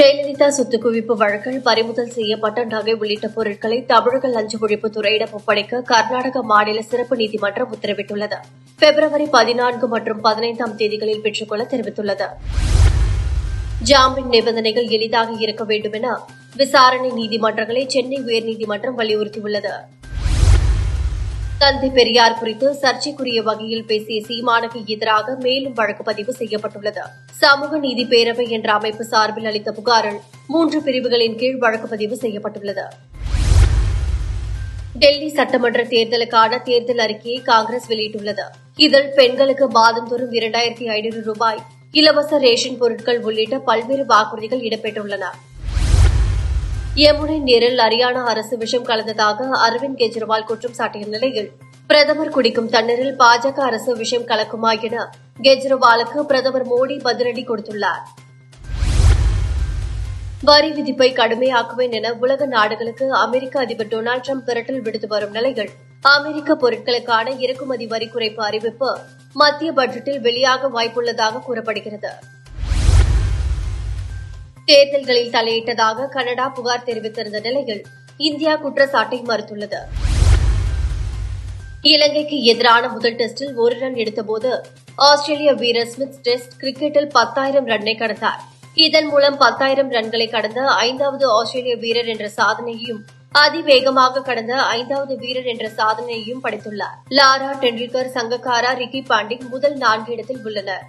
ஜெயலலிதா சொத்து குவிப்பு வழக்கில் பறிமுதல் செய்யப்பட்ட நகை உள்ளிட்ட பொருட்களை தமிழக லஞ்ச ஒழிப்பு துறையிடம் ஒப்படைக்க கர்நாடக மாநில சிறப்பு நீதிமன்றம் உத்தரவிட்டுள்ளது. பிப்ரவரி பதினான்கு மற்றும் பதினைந்தாம் தேதிகளில் பெற்றுக்கொள்ள தெரிவித்துள்ளது. ஜாமீன் நிபந்தனைகள் எளிதாக இருக்க வேண்டும் என விசாரணை நீதிமன்றங்களை சென்னை உயர்நீதிமன்றம் வலியுறுத்தியுள்ளது. தந்தை பெரியார் குறித்து சர்ச்சைக்குரிய வகையில் பேசிய சீமானுக்கு எதிராக மேலும் வழக்கு பதிவு செய்யப்பட்டுள்ளது. சமூக நீதி பேரவை என்ற அமைப்பு சார்பில் அளித்த புகாரில் மூன்று பிரிவுகளின் கீழ் வழக்கு பதிவு செய்யப்பட்டுள்ளது. டெல்லி சட்டமன்ற தேர்தலுக்கான தேர்தல் அறிக்கையை காங்கிரஸ் வெளியிட்டுள்ளது. இதில் பெண்களுக்கு மாதந்தோறும் இரண்டாயிரத்தி ஐநூறு ரூபாய் இலவச ரேஷன் பொருட்கள் உள்ளிட்ட பல்வேறு வாக்குறுதிகள் இடம்பெற்றுள்ளன. யமுனை நீரில் ஹரியானா அரசு விஷம் கலந்ததாக அரவிந்த் கெஜ்ரிவால் குற்றம் சாட்டிய நிலையில் பிரதமர் குடிக்கும் தண்ணீரில் பாஜக அரசு விஷம் கலக்குமா என கெஜ்ரிவாலுக்கு பிரதமர் மோடி பதிலடி கொடுத்துள்ளார். வரி விதிப்பை கடுமையாக்குவேன் என உலக நாடுகளுக்கு அமெரிக்க அதிபர் டொனால்டு ட்ரம்ப் மிரட்டல் விடுத்து வரும் நிலையில் அமெரிக்க பொருட்களுக்கான இறக்குமதி வரி குறைப்பு அறிவிப்பு மத்திய பட்ஜெட்டில் வெளியாக வாய்ப்புள்ளதாக கூறப்படுகிறது. தேர்தல்களில் தலையிட்டதாக கனடா புகார் தெரிவித்திருந்த நிலையில் இந்தியா குற்றச்சாட்டை மறுத்துள்ளது. இலங்கைக்கு எதிரான முதல் டெஸ்டில் ஒரு ரன் எடுத்தபோது ஆஸ்திரேலிய வீரர் ஸ்மித் டெஸ்ட் கிரிக்கெட்டில் பத்தாயிரம் ரன்னை கடந்தார். இதன் மூலம் பத்தாயிரம் ரன்களை கடந்த ஐந்தாவது ஆஸ்திரேலிய வீரர் என்ற சாதனையையும் அதிவேகமாக கடந்த ஐந்தாவது வீரர் என்ற சாதனையையும் படைத்துள்ளார். Lara Tendulkar Sangakkara Ricky Ponting முதல் நான்கு இடத்தில் உள்ளனர்.